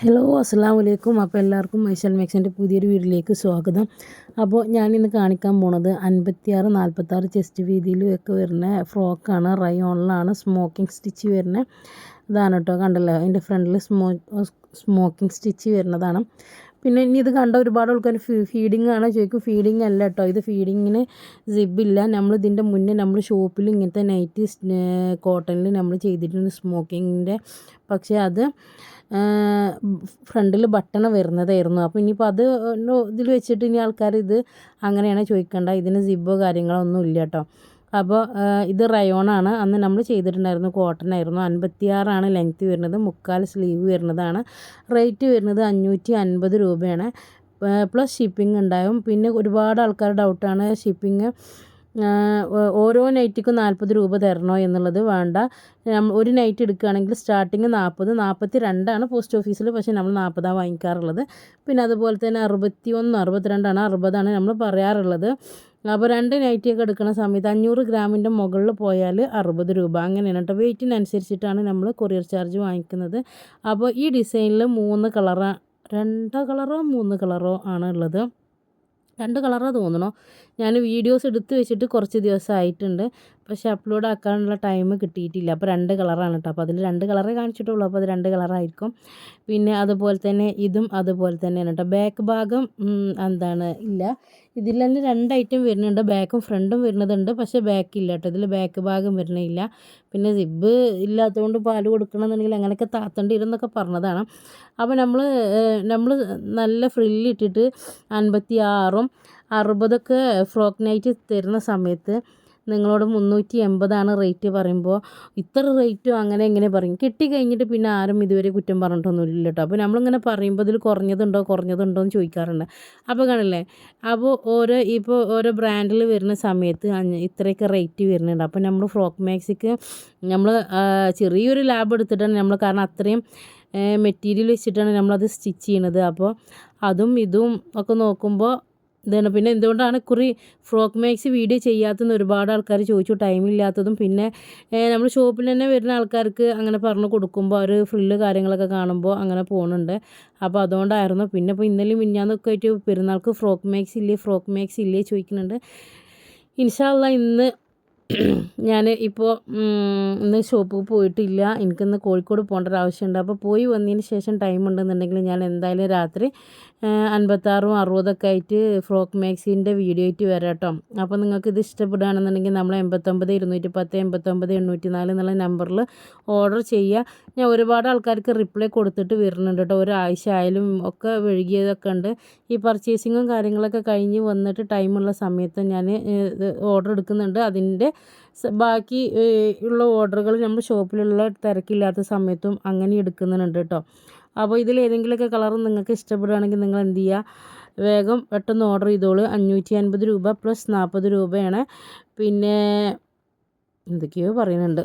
Hello അസ്സാം വലൈക്കും അപ്പോൾ എല്ലാവർക്കും മൈസൽ മേക്സിന്റെ പുതിയൊരു വീട്ടിലേക്ക് സ്വാഗതം. അപ്പോൾ ഞാൻ ഇന്ന് കാണിക്കാൻ പോണത് അൻപത്തിയാറ് നാൽപ്പത്താറ് ചെസ്റ്റ് വീതിയിലും ഒക്കെ വരുന്ന ഫ്രോക്കാണ് റയോണിലാണ് സ്മോക്കിംഗ് സ്റ്റിച്ച് വരുന്ന. ഇതാണ് കേട്ടോ കണ്ടല്ലോ അതിന്റെ ഫ്രണ്ടിൽ സ്മോ സ്മോക്കിംഗ് സ്റ്റിച്ച് വരുന്നതാണ്. പിന്നെ ഇനി ഇത് കണ്ട ഒരുപാട് ആൾക്കാർ ഫീഡിങ് ആണോ. ചോദിക്കും ഫീഡിങ് അല്ല കേട്ടോ ഇത് ഫീഡിങ്ങിന് സിബില്ല നമ്മൾ ഇതിന്റെ മുന്നേ നമ്മൾ ഷോപ്പിൽ ഇങ്ങനത്തെ നൈറ്റി കോട്ടണിൽ നമ്മൾ ചെയ്തിട്ടുണ്ട് സ്മോക്കിങ്ങിന്റെ പക്ഷേ അത് ഫ്രണ്ടിൽ ബട്ടൺ വരുന്നതായിരുന്നു. അപ്പോൾ ഇനിയിപ്പോൾ അത് ഇതിൽ വെച്ചിട്ട് ഇനി ആൾക്കാർ ഇത് അങ്ങനെയാണ് ചോദിക്കേണ്ട. ഇതിന് സിബോ കാര്യങ്ങളോ ഒന്നും ഇല്ല കേട്ടോ അപ്പോൾ ഇത് റയോണാണ്. അന്ന് നമ്മൾ ചെയ്തിട്ടുണ്ടായിരുന്നു കോട്ടൺ ആയിരുന്നു. അൻപത്തിയാറാണ് ലെങ്ത്ത് വരുന്നത്. മുക്കാൽ സ്ലീവ് വരുന്നതാണ്. റേറ്റ് വരുന്നത് അഞ്ഞൂറ്റി അൻപത് രൂപയാണ് പ്ലസ് ഷിപ്പിംഗ് ഉണ്ടാവും. പിന്നെ ഒരുപാട് ആൾക്കാർ ഡൗട്ടാണ് ഷിപ്പിംഗ് ഓരോ നൈറ്റിക്കും നാൽപ്പത് രൂപ തരണോ എന്നുള്ളത് വേണ്ട. ഒരു നൈറ്റ് എടുക്കുകയാണെങ്കിൽ സ്റ്റാർട്ടിങ് നാൽപ്പത് നാൽപ്പത്തി രണ്ടാണ് പോസ്റ്റ് ഓഫീസിൽ പക്ഷേ നമ്മൾ നാൽപ്പതാണ് വാങ്ങിക്കാറുള്ളത്. പിന്നെ അതുപോലെ തന്നെ അറുപത്തി ഒന്ന് അറുപത്തിരണ്ടാണ് അറുപതാണ് നമ്മൾ പറയാറുള്ളത്. അപ്പോൾ രണ്ട് നൈറ്റിയൊക്കെ എടുക്കുന്ന സമയത്ത് അഞ്ഞൂറ് ഗ്രാമിന്റെ മുകളിൽ പോയാൽ അറുപത് രൂപ. അങ്ങനെയാണ് കേട്ടോ. വെയിറ്റിനനുസരിച്ചിട്ടാണ് നമ്മൾ കൊറിയർ ചാർജ് വാങ്ങിക്കുന്നത്. അപ്പോൾ ഈ ഡിസൈനിൽ മൂന്ന് കളറ രണ്ട് കളറോ മൂന്ന് കളറോ ആണ് ഉള്ളത്. രണ്ട് കളറാണ് തോന്നണോ? ഞാൻ വീഡിയോസ് എടുത്ത് വെച്ചിട്ട് കുറച്ച് ദിവസമായിട്ടുണ്ട്. പക്ഷേ അപ്ലോഡ് ആക്കാനുള്ള ടൈം കിട്ടിയിട്ടില്ല. അപ്പോൾ രണ്ട് കളറാണ് കേട്ടോ അപ്പോൾ അതിൽ രണ്ട് കളറേ കാണിച്ചിട്ടുള്ളൂ. അപ്പോൾ അത് രണ്ട് കളറായിരിക്കും പിന്നെ അതുപോലെ തന്നെ ഇതും അതുപോലെ തന്നെയാണ് കേട്ടോ ബാക്ക് ഭാഗം എന്താണ്? ഇല്ല. ഇതിൽ തന്നെ രണ്ട് ഐറ്റം വരുന്നുണ്ട്. ബാക്കും ഫ്രണ്ടും വരുന്നതുണ്ട്. പക്ഷേ ബാക്ക് ഇല്ല കേട്ടോ ഇതിൽ ബാക്ക് ഭാഗം വരണില്ല പിന്നെ സിബ് ഇല്ലാത്തതുകൊണ്ട് പാൽ കൊടുക്കണമെന്നുണ്ടെങ്കിൽ അങ്ങനെയൊക്കെ താത്തണ്ടി ഇരുന്നൊക്കെ പറഞ്ഞതാണ് അപ്പോൾ നമ്മൾ നമ്മൾ നല്ല ഫ്രില്ലിട്ടിട്ട് അൻപത്തി ആറും അറുപതൊക്കെ ഫ്രോക്ക് നൈറ്റ് തരുന്ന സമയത്ത് നിങ്ങളോട് മുന്നൂറ്റി എൺപതാണ് റേറ്റ് പറയുമ്പോൾ ഇത്ര റേറ്റും അങ്ങനെ എങ്ങനെ പറയും. കിട്ടിക്കഴിഞ്ഞിട്ട് പിന്നെ ആരും ഇതുവരെ കുറ്റം പറഞ്ഞിട്ടൊന്നുമില്ല കേട്ടോ അപ്പോൾ നമ്മളിങ്ങനെ പറയുമ്പോൾ ഇതിൽ കുറഞ്ഞതുണ്ടോ കുറഞ്ഞതുണ്ടോ എന്ന് ചോദിക്കാറുണ്ട്. അപ്പോൾ കാണില്ലേ അപ്പോൾ ഓരോ ഇപ്പോൾ ഓരോ ബ്രാൻഡിൽ വരുന്ന സമയത്ത് ഇത്രയൊക്കെ റേറ്റ് വരുന്നുണ്ട്. അപ്പോൾ നമ്മൾ ഫ്രോക്ക് മാക്സിക്ക് നമ്മൾ ചെറിയൊരു ലാബ് എടുത്തിട്ടാണ് നമ്മൾ കാരണം അത്രയും മെറ്റീരിയൽ വെച്ചിട്ടാണ് നമ്മളത് സ്റ്റിച്ച് ചെയ്യണത്. അപ്പോൾ അതും ഇതും ഒക്കെ നോക്കുമ്പോൾ ഇതാണ്. പിന്നെ എന്തുകൊണ്ടാണ് കുറി ഫ്രോക്ക് മേക്സ് വീഡിയോ ചെയ്യാത്തതെന്ന് ഒരുപാട് ആൾക്കാർ ചോദിച്ചു. ടൈമില്ലാത്തതും പിന്നെ നമ്മൾ ഷോപ്പിൽ തന്നെ വരുന്ന ആൾക്കാർക്ക് അങ്ങനെ പറഞ്ഞു കൊടുക്കുമ്പോൾ അവർ ഫ്രില്ല് കാര്യങ്ങളൊക്കെ കാണുമ്പോൾ അങ്ങനെ പോകുന്നുണ്ട് അപ്പോൾ അതുകൊണ്ടായിരുന്നു. പിന്നെ ഇപ്പോൾ ഇന്നലെ മിഞ്ഞാന്നൊക്കെ ആയിട്ട് പെരുന്നാൾക്ക് ഫ്രോക്ക് മേക്സ് ഇല്ലേ ഫ്രോക്ക് മേക്സ് ഇല്ലേ ചോദിക്കുന്നുണ്ട്. ഇൻഷാല്ല ഇന്ന് ഞാൻ ഇപ്പോൾ ഇന്ന് ഷോപ്പിൽ പോയിട്ടില്ല. എനിക്കിന്ന് കോഴിക്കോട് പോകേണ്ട ഒരു ആവശ്യമുണ്ട്. അപ്പോൾ പോയി വന്നതിന് ശേഷം ടൈം ഉണ്ടെന്നുണ്ടെങ്കിൽ ഞാൻ എന്തായാലും രാത്രി അൻപത്താറും അറുപതൊക്കെ ആയിട്ട് ഫ്രോക്ക് മാക്സിന്റെ വീഡിയോ ആയിട്ട് വരാം കേട്ടോ. അപ്പോൾ നിങ്ങൾക്ക് ഇത് ഇഷ്ടപ്പെടുകയാണെന്നുണ്ടെങ്കിൽ നമ്മൾ എൺപത്തൊമ്പത് ഇരുന്നൂറ്റി പത്ത് എൺപത്തൊമ്പത് എണ്ണൂറ്റി നാല് എന്നുള്ള നമ്പറിൽ ഓർഡർ ചെയ്യുക. ഞാൻ ഒരുപാട് ആൾക്കാർക്ക് റിപ്ലൈ കൊടുത്തിട്ട് വരുന്നുണ്ട് കേട്ടോ. ഒരാഴ്ച ആയാലും ഒക്കെ വഴുകിയതൊക്കെ ഉണ്ട്. ഈ പർച്ചേസിങ്ങും കാര്യങ്ങളൊക്കെ കഴിഞ്ഞ് വന്നിട്ട് ടൈമുള്ള സമയത്ത് ഞാൻ ഓർഡർ എടുക്കുന്നുണ്ട്. അതിന്റെ ബാക്കി ഉള്ള ഓർഡറുകൾ നമ്മൾ ഷോപ്പിലുള്ള തിരക്കില്ലാത്ത സമയത്തും അങ്ങനെ എടുക്കുന്നുണ്ട് കേട്ടോ അപ്പോൾ ഇതിൽ ഏതെങ്കിലുമൊക്കെ കളർ നിങ്ങൾക്ക് ഇഷ്ടപ്പെടുകയാണെങ്കിൽ നിങ്ങൾ എന്ത് ചെയ്യുക? വേഗം പെട്ടെന്ന് ഓർഡർ ചെയ്തോളൂ. അഞ്ഞൂറ്റി അൻപത് രൂപ പ്ലസ് നാൽപ്പത് രൂപയാണ്. പിന്നെ എന്തൊക്കെയോ പറയുന്നുണ്ട്.